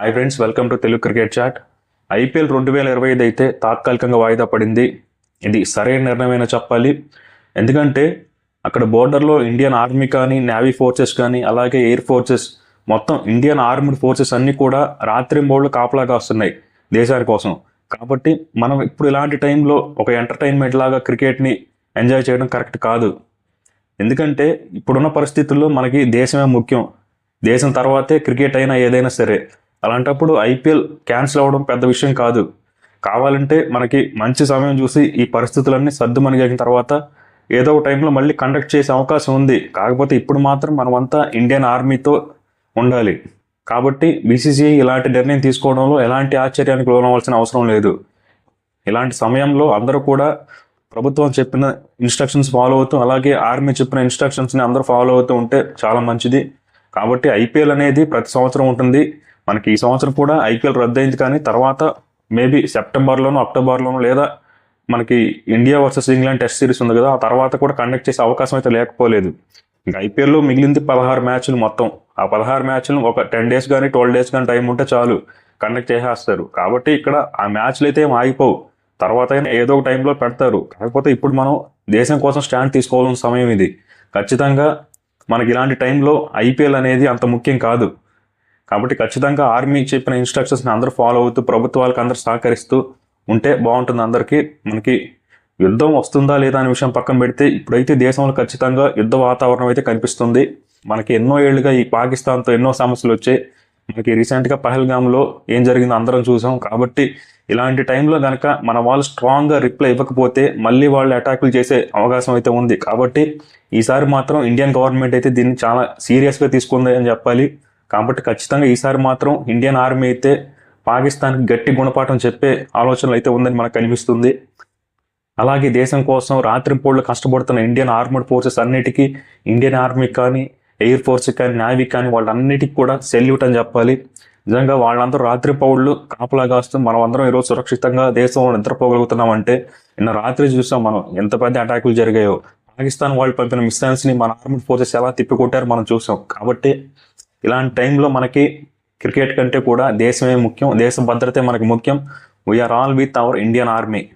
Hi friends welcome to Telugu cricket chat IPL రెండు వేల ఇరవై ఐదు అయితే తాత్కాలికంగా వాయిదా పడింది. ఇది సరైన నిర్ణయమైన చెప్పాలి? ఎందుకంటే అక్కడ బోర్డర్లో ఇండియన్ ఆర్మీ కానీ నేవీ ఫోర్సెస్ కానీ అలాగే ఎయిర్ ఫోర్సెస్ మొత్తం ఇండియన్ ఆర్మీ ఫోర్సెస్ అన్నీ కూడా రాత్రి మూడు కాపలాగా వస్తున్నాయి దేశాని కోసం. కాబట్టి మనం ఇప్పుడు ఇలాంటి టైంలో ఒక ఎంటర్టైన్మెంట్ లాగా క్రికెట్ని ఎంజాయ్ చేయడం కరెక్ట్ కాదు. ఎందుకంటే ఇప్పుడున్న పరిస్థితుల్లో మనకి దేశమే ముఖ్యం. దేశం తర్వాతే క్రికెట్ అయినా ఏదైనా సరే. అలాంటప్పుడు ఐపీఎల్ క్యాన్సిల్ అవ్వడం పెద్ద విషయం కాదు. కావాలంటే మనకి మంచి సమయం చూసి ఈ పరిస్థితులన్నీ సర్దుమణిగిన తర్వాత ఏదో ఒక టైంలో మళ్ళీ కండక్ట్ చేసే అవకాశం ఉంది. కాకపోతే ఇప్పుడు మాత్రం మనమంతా ఇండియన్ ఆర్మీతో ఉండాలి. కాబట్టి బీసీసీఐ ఇలాంటి నిర్ణయం తీసుకోవడంలో ఎలాంటి ఆశ్చర్యానికి లోనవలసిన అవసరం లేదు. ఇలాంటి సమయంలో అందరూ కూడా ప్రభుత్వం చెప్పిన ఇన్స్ట్రక్షన్స్ ఫాలో అవుతూ అలాగే ఆర్మీ చెప్పిన ఇన్స్ట్రక్షన్స్ని అందరూ ఫాలో అవుతూ ఉంటే చాలా మంచిది. కాబట్టి ఐపీఎల్ అనేది ప్రతి సంవత్సరం ఉంటుంది. మనకి ఈ సంవత్సరం కూడా ఐపీఎల్ రద్దయింది కానీ తర్వాత మేబీ సెప్టెంబర్లోనూ అక్టోబర్లోనూ లేదా మనకి India versus England test series ఉంది కదా ఆ తర్వాత కూడా కండక్ట్ చేసే అవకాశం అయితే లేకపోలేదు. ఇంకా ఐపీఎల్లో మిగిలింది పదహారు మ్యాచ్లు మొత్తం. ఆ పదహారు మ్యాచ్లు ఒక టెన్ డేస్ కానీ ట్వెల్వ్ డేస్ కానీ టైం ఉంటే చాలు కండక్ట్ చేసేస్తారు. కాబట్టి ఇక్కడ ఆ మ్యాచ్లు అయితే ఏం ఆగిపోవు. తర్వాత అయినా ఏదో ఒక టైంలో పెడతారు. కాకపోతే ఇప్పుడు మనం దేశం కోసం స్టాండ్ తీసుకోవాల్సిన సమయం ఇది. ఖచ్చితంగా మనకి ఇలాంటి టైంలో ఐపీఎల్ అనేది అంత ముఖ్యం కాదు. కాబట్టి ఖచ్చితంగా ఆర్మీ చెప్పిన ఇన్స్ట్రక్షన్స్ని అందరూ ఫాలో అవుతూ ప్రభుత్వాలకు అందరూ సహకరిస్తూ ఉంటే బాగుంటుంది అందరికీ. మనకి యుద్ధం వస్తుందా లేదా అనే విషయం పక్కన పెడితే ఇప్పుడైతే దేశంలో ఖచ్చితంగా యుద్ధ వాతావరణం అయితే కనిపిస్తుంది. మనకి ఎన్నో ఏళ్ళుగా ఈ పాకిస్తాన్తో ఎన్నో సమస్యలు వచ్చాయి. మనకి రీసెంట్గా పహల్గామ్లో ఏం జరిగిందో అందరం చూసాం. కాబట్టి ఇలాంటి టైంలో కనుక మన వాళ్ళు స్ట్రాంగ్గా రిప్లై ఇవ్వకపోతే మళ్ళీ వాళ్ళు అటాకులు చేసే అవకాశం అయితే ఉంది. కాబట్టి ఈసారి మాత్రం ఇండియన్ గవర్నమెంట్ అయితే దీన్ని చాలా సీరియస్గా తీసుకుంది అని చెప్పాలి. కాబట్టి ఖచ్చితంగా ఈసారి మాత్రం ఇండియన్ ఆర్మీ అయితే పాకిస్తాన్కి గట్టి గుణపాఠం చెప్పే ఆలోచనలు అయితే ఉందని మనకు కనిపిస్తుంది అలాగే దేశం కోసం రాత్రింపూళ్ళు కష్టపడుతున్న ఇండియన్ ఆర్మడ్ ఫోర్సెస్ అన్నిటికీ ఇండియన్ ఆర్మీ కానీ ఎయిర్ ఫోర్స్ కానీ నావీ కానీ వాళ్ళన్నిటికీ కూడా సెల్యూట్ అని చెప్పాలి. నిజంగా వాళ్ళందరూ రాత్రి పౌళ్ళు కాపలా కాస్తూ మనం అందరం ఈరోజు సురక్షితంగా దేశంలో నిద్రపోగలుగుతున్నామంటే నిన్న రాత్రి చూసాం మనం ఎంత పెద్ద అటాకులు జరిగాయో. పాకిస్తాన్ వాళ్ళు పంపిన మిసైల్స్ని మన ఆర్మడ్ ఫోర్సెస్ ఎలా తిప్పికొట్టారో మనం చూసాం. కాబట్టి ఇలాంటి టైంలో మనకి క్రికెట్ కంటే కూడా దేశమే ముఖ్యం దేశ భద్రతే మనకి ముఖ్యం. We're all with our Indian army